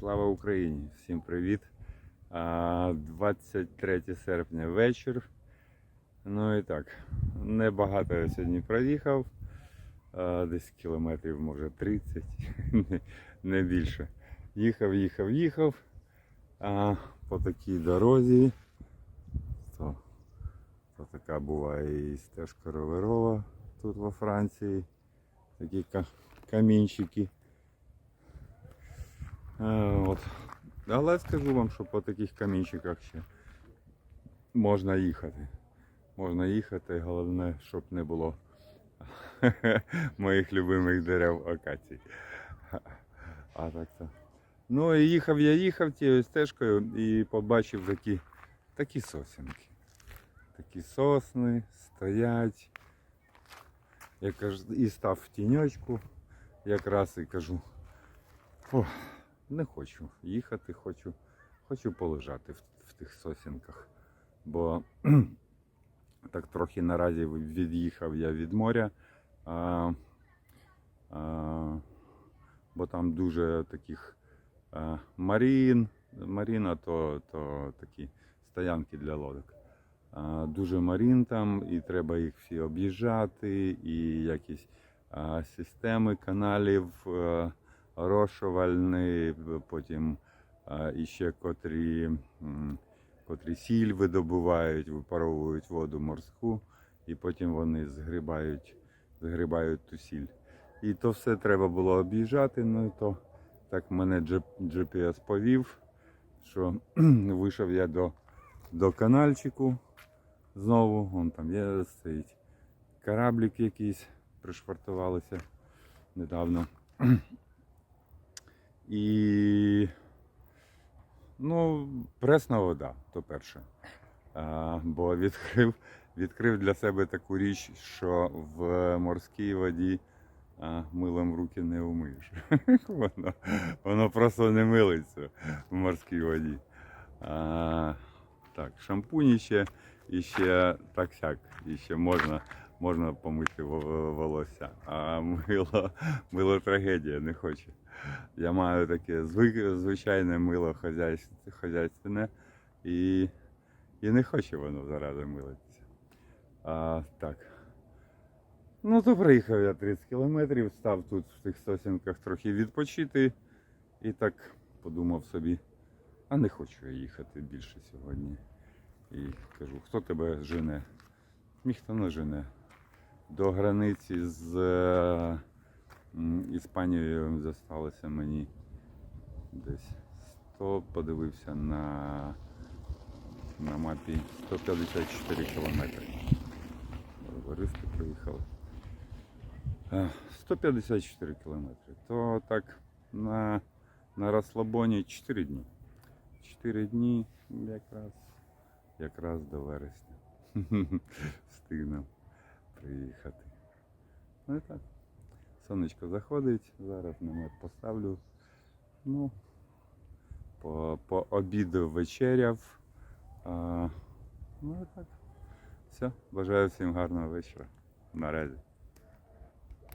Слава Україні! Всім привіт! 23 серпня вечір. Ну і так, небагато я сьогодні проїхав. Десь кілометрів, може 30, не- більше. Їхав, їхав, їхав. А по такій дорозі. То, то така буває і стежка роверова тут во Франції. Такі камінчики. Е, От. Але скажу вам, що по таких камінчиках ще можна їхати. Можна їхати, головне, щоб не було моїх любимих дерев акацій. А так то. Ну і їхав я їхав тією стежкою і побачив такі, такі сосенки. Такі сосни стоять. Я кажу, і став в тіньочку якраз і кажу. О, не хочу їхати, хочу, хочу полежати в, в тих сосінках. Бо так трохи наразі від'їхав я від моря. А, а, бо там дуже таких а, марін, маріна то, то такі стоянки для лодок. А, дуже марін там, і треба їх всі об'їжджати, і якісь а, системи каналів. е, розшувальний, потім іще котрі, котрі сіль видобувають, випаровують воду морську, і потім вони згрібають, згрібають ту сіль. І то все треба було об'їжджати. Ну то так мене GPS повів, що вийшов я до, до канальчику знову. Вон там є стоїть кораблік якийсь, пришвартувалися недавно. І ну, пресна вода, то перше. А, бо відкрив, відкрив для себе таку річ, що в морській воді а, милом руки не умиєш. воно, воно просто не милиться в морській воді. А, так, шампунь ще, і ще так сяк, і ще можна, можна помити волосся. А мило, мило трагедія не хоче. Я маю таке звичайне мило хазяйственне і, і не хоче воно заради милитися. А, так. Ну, то приїхав я 30 кілометрів, став тут в тих сосінках трохи відпочити. І так подумав собі, а не хочу я їхати більше сьогодні. І кажу, хто тебе жене? Ніхто не жене. До границі з е, Іспанією зосталося мені десь 100, подивився на, на мапі 154 кілометри. Барбаристи приїхали. Е, 154 кілометри. То так на, на розслабоні 4 дні. 4 дні якраз, якраз до вересня. Встигнемо приїхати. Ну і так. Сонечко заходить, зараз намет поставлю. Ну, по, по обіду вечеряв. А, ну і так. Все, бажаю всім гарного вечора. Наразі.